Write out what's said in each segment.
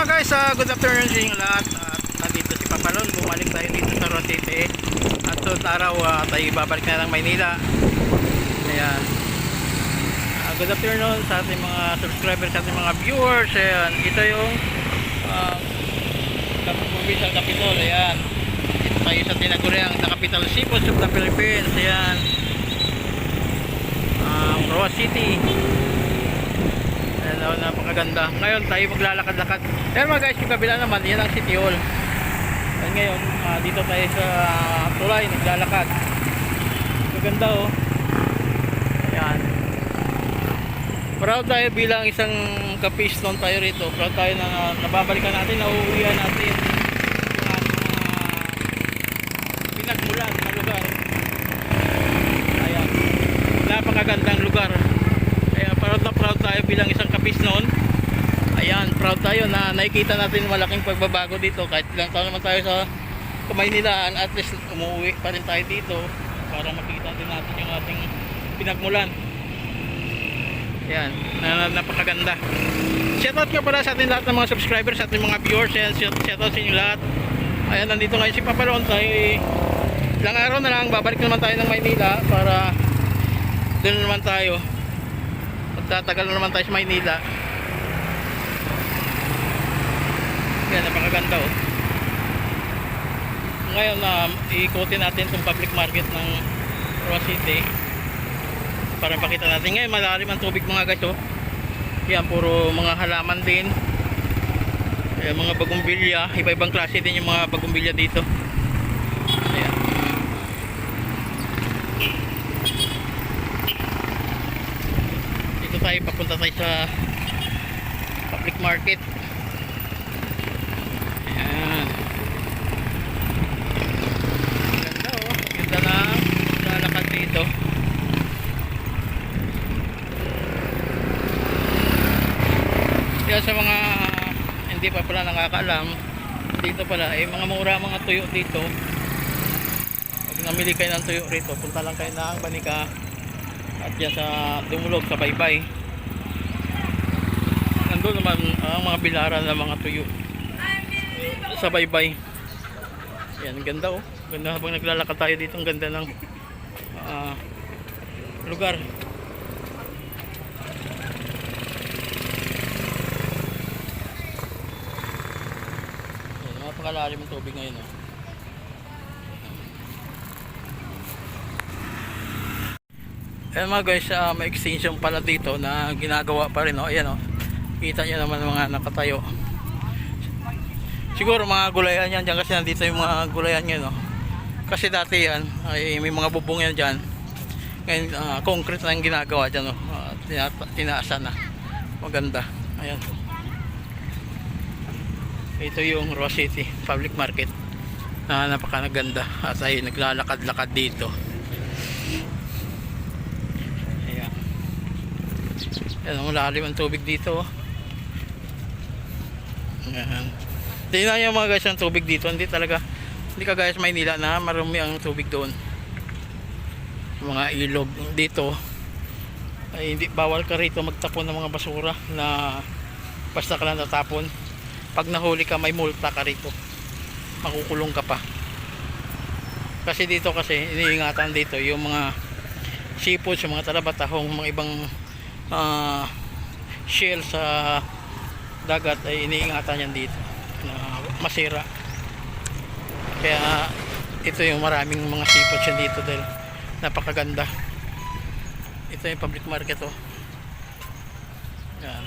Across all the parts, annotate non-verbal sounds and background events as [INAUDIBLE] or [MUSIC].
mga guys, ah, good afternoon sa inyo lahat. At nandito si Papalon, bumalik tayo dito sa Rosite. At sunod araw ah, tayo babalik na ng Maynila. Ayan. Ah, good afternoon sa ating mga subscribers, sa ating mga viewers. Ayan. Ito yung uh, Provincial Capitol. Ayan. Ito tayo sa tinaguriang na Capital Seaport of the Philippines. Ayan. Um, Roa City. Oh, napakaganda. Ngayon tayo maglalakad-lakad. Pero mga guys, yung kabila naman, yan ang City Hall. Ayan ngayon, ah, dito tayo sa tulay, naglalakad. Maganda oh. Ayan. Proud tayo bilang isang kapiston tayo rito. Proud tayo na nababalikan natin, nauuwihan natin yung ating mga pinagmulan na lugar. Ayan. Napakagandang lugar. Proud na proud tayo bilang isang kapisnon. Ayan, proud tayo na nakikita natin malaking pagbabago dito. Kahit ilang taon naman tayo sa Kamaynilaan, at least umuwi pa rin tayo dito para makita din natin yung ating pinagmulan. Ayan, na, napakaganda. Shoutout nga pala sa ating lahat ng mga subscribers, sa ating mga viewers, shout- shoutout sa inyo lahat. Ayan, nandito ngayon si Papalon tayo. Ilang araw na lang, babalik naman tayo ng Maynila para doon naman tayo. Magtatagal na naman tayo sa Maynila. Yan, napakaganda oh. Ngayon na iikutin natin itong public market ng Roa City para pakita natin. Ngayon malalim ang tubig mga guys oh. Yan, puro mga halaman din. Ayan, mga bagumbilya. Iba-ibang klase din yung mga bagumbilya dito. Ayan. Dito tayo, papunta tayo sa public market. Ayan. Ganda oh. Ganda na lalakad dito. Kaya sa mga hindi pa pala nakakaalam, dito pala, eh mga mura mga tuyo dito. Pag namili kayo ng tuyo rito, punta lang kayo ng Banika yan sa Dumulog sa Baybay. Nandun naman ang mga bilaran ng mga tuyo sa Baybay. Yan, ganda oh. Ganda habang naglalakad tayo dito, ang ganda ng ah, lugar. Napakalalim ang tubig ngayon oh. Ayan mga guys, ah, may extension pala dito na ginagawa pa rin. Oh. Ayan, oh. Kita nyo naman mga nakatayo. Siguro mga gulayan yan dyan kasi nandito yung mga gulayan ngayon. Oh. Kasi dati yan, ay may mga bubong yan dyan. Ngayon, ah, concrete na yung ginagawa dyan. Oh. Ah, tina- tinaasan na. Maganda. Ayan. Ito yung Roa City Public Market na napakanaganda at ay naglalakad-lakad dito. Ayan. Ayan, ang lalim ang tubig dito. oh. Ayan. Tingnan nyo mga guys ang tubig dito. Hindi talaga, hindi ka guys Maynila na marumi ang tubig doon. Mga ilog dito. Ay, hindi bawal ka rito magtapon ng mga basura na basta ka lang natapon. Pag nahuli ka may multa ka rito. Makukulong ka pa. Kasi dito kasi iniingatan dito yung mga seafood sa mga talabatahong mga ibang ah, shell sa dagat ay iniingatan yan dito na masira kaya ito yung maraming mga seafood yan dito dahil napakaganda ito yung public market oh yan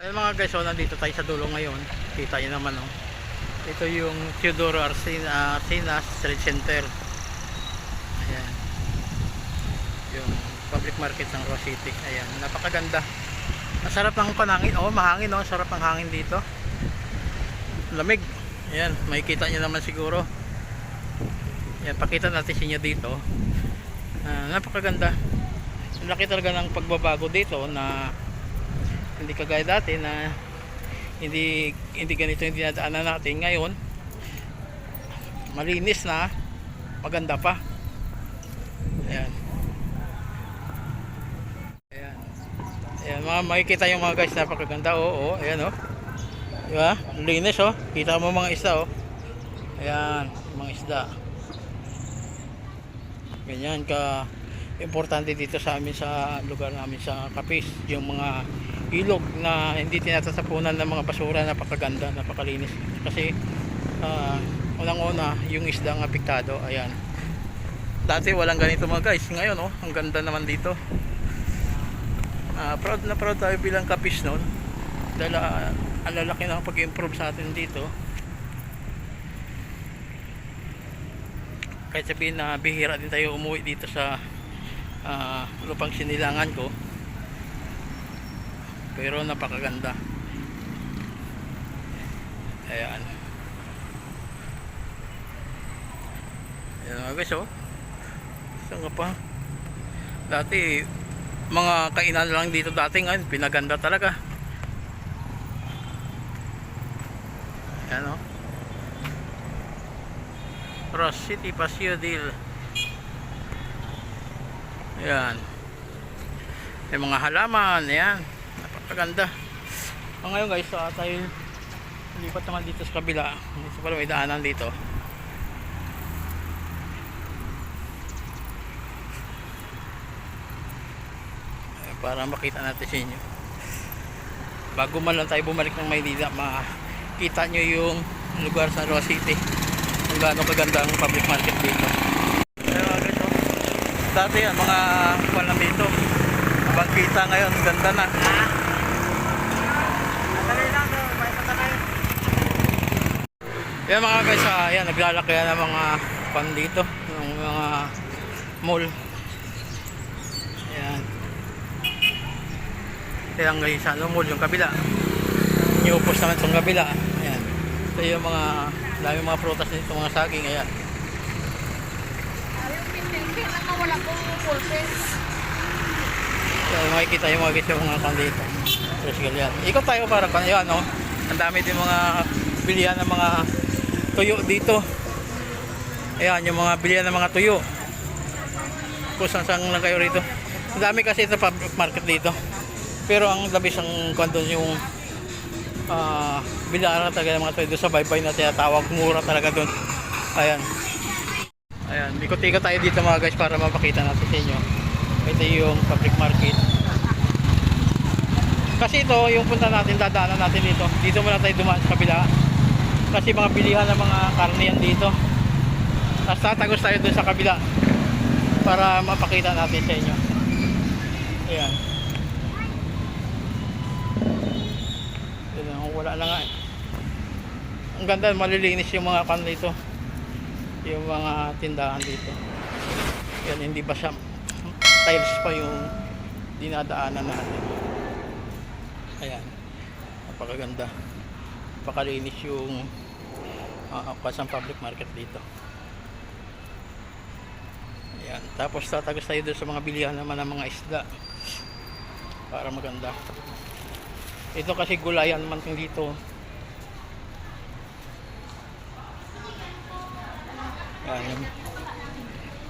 Ayun mga guys, so nandito tayo sa dulo ngayon. Kita nyo naman oh. Ito yung Teodoro Arcinas Trade Center. Ayan. Yung public market ng Roa City. Ayan, napakaganda. Ang sarap ng. Oh, mahangin oh. Sarap ng hangin dito. Lamig. Ayan, makikita nyo naman siguro. Ayan, pakita natin sa dito. Ah, napakaganda. Laki talaga ng pagbabago dito na hindi kagaya dati na hindi hindi ganito yung dinadaanan natin ngayon malinis na maganda pa ayan ayan Ayan, mga makikita yung mga guys, napakaganda. Oo, oh, ayan oh. Di ba? Linis oh. Kita mo mga isda oh. Ayan, mga isda. Ganyan ka importante dito sa amin sa lugar namin sa Kapis, yung mga ilog na hindi tinatatapunan ng mga basura, napakaganda, napakalinis. Kasi ah, unang-una, yung isda ang apektado, ayan. Dati walang ganito mga guys, ngayon oh, ang ganda naman dito. Ah, proud na proud tayo bilang Kapis noon. Dahil ah, ang lalaki ng pag-improve sa atin dito. kahit sabihin na bihira din tayo umuwi dito sa ah, lupang sinilangan ko. Pero napakaganda. Ayan. Ayan mga guys oh. Saan ka pa. Dati mga kainan lang dito dati ngayon pinaganda talaga. Ayan oh. Cross City Paseo Deal Ayan. May mga halaman Ayan. Napakaganda. O, Ngayon guys uh, tayo Lipat naman dito sa kabila. Dito pala may daanan dito Para makita natin sa inyo Bago man lang tayo bumalik ng Maynila Makita nyo yung lugar sa Roa City kung gaano kaganda ang public market dito. Pero ito, dati yan, mga kuwan dito. Bangkita ngayon, ganda na. Yan mga guys, ah, yan, naglalaki yan ng mga pan dito, ng mga mall. Yan. Yan guys, ano mall yung kabila. Niupos naman sa kabila. Yan. Ito yung mga dami mga prutas dito, mga saging, ayan. Yan, makikita yung mga yung mga kan dito. Tricycle yan. Ikot tayo para kan, yan, no? Ang dami din mga bilihan ng mga tuyo dito. Ayan, yung mga bilihan ng mga tuyo. Kung saan saan lang kayo rito. Ang dami kasi ito public market dito. Pero ang labis ang kwanto yung ah bilara talaga ng mga tuyo doon sa baybay na tinatawag. Mura talaga doon. Ayan. Ayan, ikot-ikot tayo dito mga guys para mapakita natin sa inyo. Ito yung public market. Kasi ito, yung punta natin, dadaanan natin dito. Dito muna tayo dumaan sa kabila. Kasi mga bilihan ng mga karne yan dito. Tapos tatagos tayo dun sa kabila. Para mapakita natin sa inyo. Ayan. Ayan, wala na nga eh. Ang ganda, malilinis yung mga kan dito. Yung mga tindahan dito. Yan, hindi pa siya tiles pa yung dinadaanan natin. Ayan. Napakaganda. Napakalinis yung uh, public market dito. Ayan. Tapos tatagos tayo doon sa mga bilihan naman ng mga isda. Para maganda. Ito kasi gulayan naman kung dito. Ayan.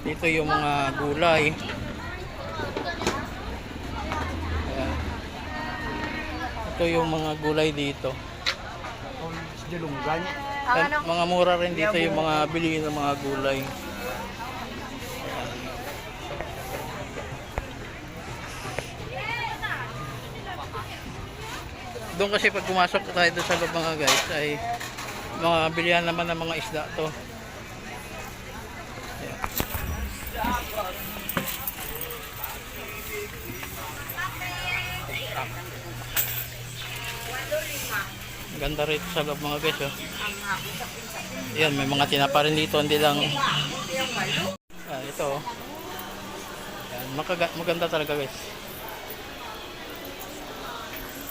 Dito yung mga gulay. Ayan. Ito yung mga gulay dito. Dilunggan. Mga mura rin dito yung mga bilihin ng mga gulay. Doon kasi pag pumasok tayo doon sa loob mga guys ay mga bilihan naman ng mga isda to. Ayan. Ganda rito sa loob mga guys oh. Yan, may mga tinapa rin dito, hindi lang ah, ito oh. Yan, maganda talaga guys.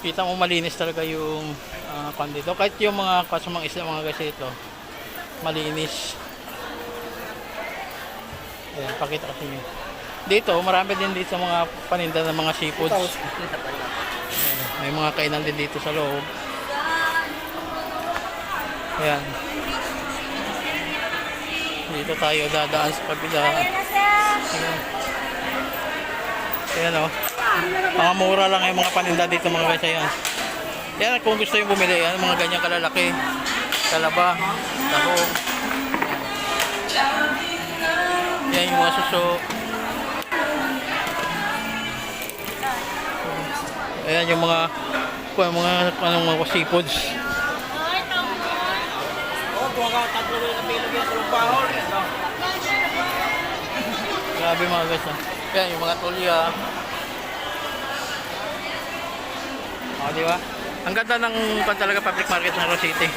Kita mo malinis talaga yung uh, kwan dito. Kahit yung mga kasumang isla mga guys ito, malinis. Ayan, pakita ko sa inyo. Dito, marami din dito mga paninda ng mga seafoods. Ayan, may mga kainan din dito sa loob. Ayan. Dito tayo dadaan sa kabila. Ayan. Ayan o. Mga mura lang yung mga paninda dito mga guys. Ayan. Yan, kung gusto yung bumili, yan, mga ganyan kalalaki. Kalaba, tahong. Yan yung mga suso. Ayan yung mga yung mga anong mga seafoods. Grabe mga guys. ah. Yan yung mga tulya. O, di ba? Ang ganda ng pan talaga public market ng Rose City.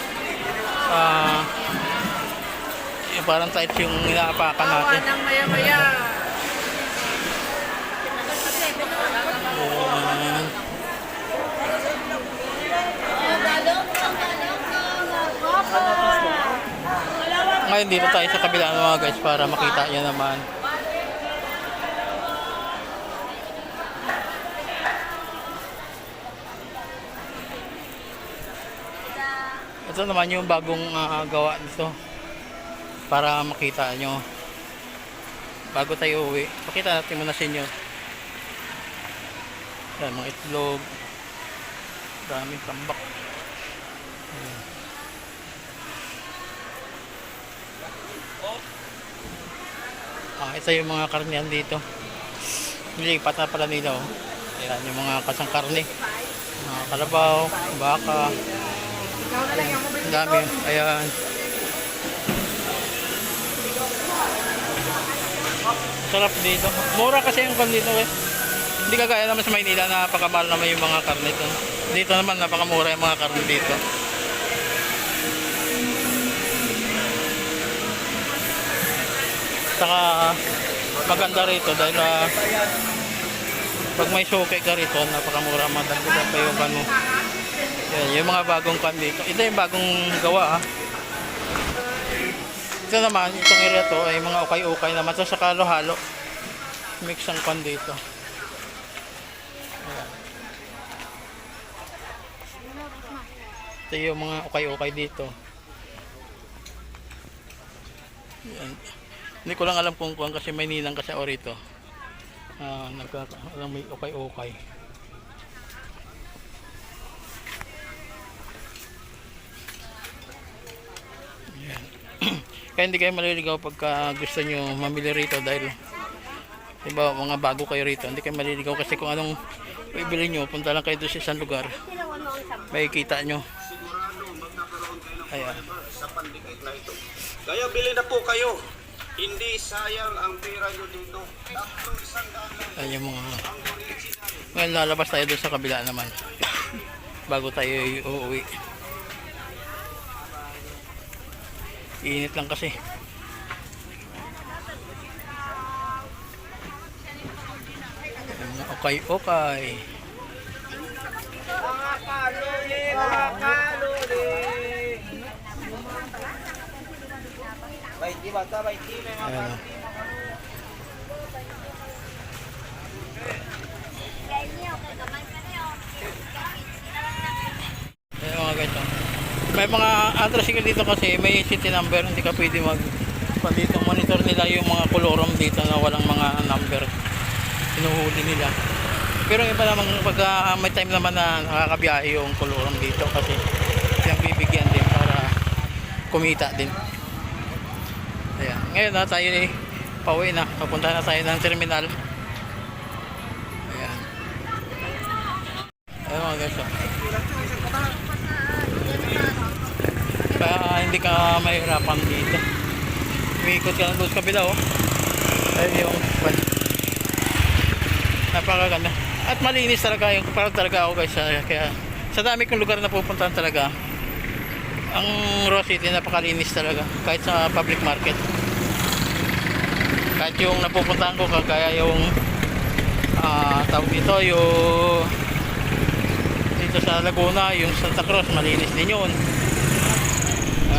Ah, yung parang tight yung inaapakan natin. ng maya-maya. Ngayon dito tayo sa kabila ng mga guys para makita niya naman. Ito naman yung bagong ah, gawa nito. Para makita nyo. Bago tayo uwi pakita natin muna sa inyo. Yan mga itlog. Daming tambak. Ah, ito yung mga karnihan dito. Nilipat na pala nila oh. Ayan, yung mga kasang karne. Mga kalabaw, baka ang dami. Ayan. Sarap dito. Mura kasi yung kan dito eh. Hindi kagaya naman sa Maynila na napakamahal naman yung mga karne dito. Dito naman napakamura yung mga karne dito. Saka maganda rito dahil ah, pag may suki ka rito, napakamura madagdagan pa yung kan mo. Yan, yung mga bagong dito. Ito yung bagong gawa ah. Ito naman, itong area to ay mga ukay-ukay naman. So, sa halo-halo. Mix ang kan dito. Ito yung mga ukay-ukay dito. Yan. Hindi ko lang alam kung kuwan kasi may ninang kasi ako rito. Ah, nagka, alam, may ukay-ukay. Kaya hindi kayo maliligaw pagka gusto nyo mamili rito dahil diba mga bago kayo rito hindi kayo maliligaw kasi kung anong bibili nyo punta lang kayo doon sa isang lugar may kita nyo. Ayan. Kaya bili na po kayo. Hindi sayang ang pera nyo dito. Tatlo isang daan lang. Ayan yung mga ngayon lalabas tayo doon sa kabila naman. [COUGHS] Bago tayo uuwi init lang kasi mga okay okay Mga kaluli, mga kaluli. Baiti bata, baiti. Ayan o. Ayan mga guys. May mga tricycle dito kasi may city number. Hindi ka pwede mag dito monitor nila yung mga kolorom dito na walang mga number. Pinuhuli nila. Pero iba naman pag ah, may time naman na nakakabiyahe yung kolorom dito kasi yung bibigyan din para kumita din. Ayan. Ngayon na tayo eh, pauwi na. Papunta na tayo ng terminal. Ayan. Ayan mga guys. oh. Kaya hindi ka mahirapan dito. Umiikot ka lang doon sa kabila oh. Ayun yung well, napakaganda. At malinis talaga yung parang talaga ako guys. ah, Kaya sa dami kong lugar na pupuntahan talaga ang Rose City napakalinis talaga kahit sa public market kahit yung napupuntahan ko kagaya yung ah tawag dito yung dito sa Laguna yung Santa Cruz malinis din yun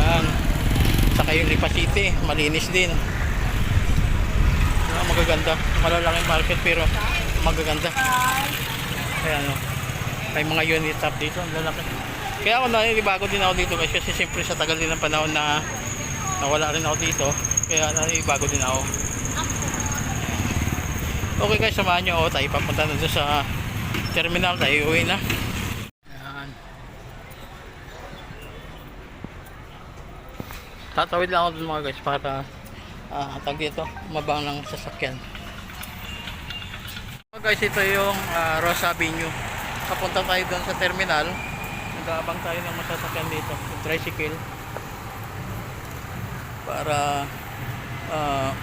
Ayan. saka yung Lipa City malinis din ah, magaganda malalaking market pero magaganda ayan o may mga unit up dito lalaki kaya ako naninibago din ako dito guys kasi siyempre sa tagal din ng panahon na nawala rin ako dito kaya naninibago din ako Okay guys, samahan nyo ako. Tayo papunta na sa terminal. Tayo uwi na. Ayan. Tatawid lang ako dun mga guys para uh, tag dito, mabang ng sasakyan. Mga guys, ito yung ah, Rosa Avenue. Papunta tayo doon sa terminal. Nag-aabang tayo ng masasakyan dito, yung tricycle. Para ah,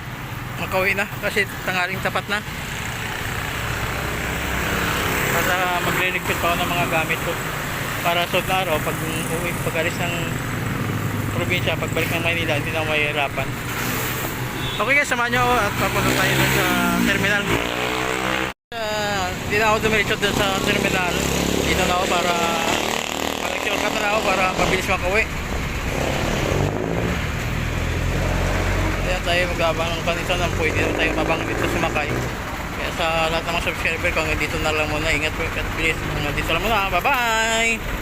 makauwi na kasi tanghaling tapat na. Para magliligpit pa ako ng mga gamit ko. Para sa araw, pag uwi, pag alis ng probinsya, pagbalik ng Maynila, hindi na ako mahihirapan. Okay guys, samahan nyo ako at papunta tayo dun sa terminal. Uh, hindi na ako dumiretso dun sa terminal. Dito na ako para mag-shortcut na ako para mabilis makauwi. Kaya tayo mag-abang ng kanito ng pwede na tayo mabang dito sumakay. Kaya sa lahat ng mga subscriber ko, dito na lang muna. Ingat po at please. Dito lang muna. Bye-bye!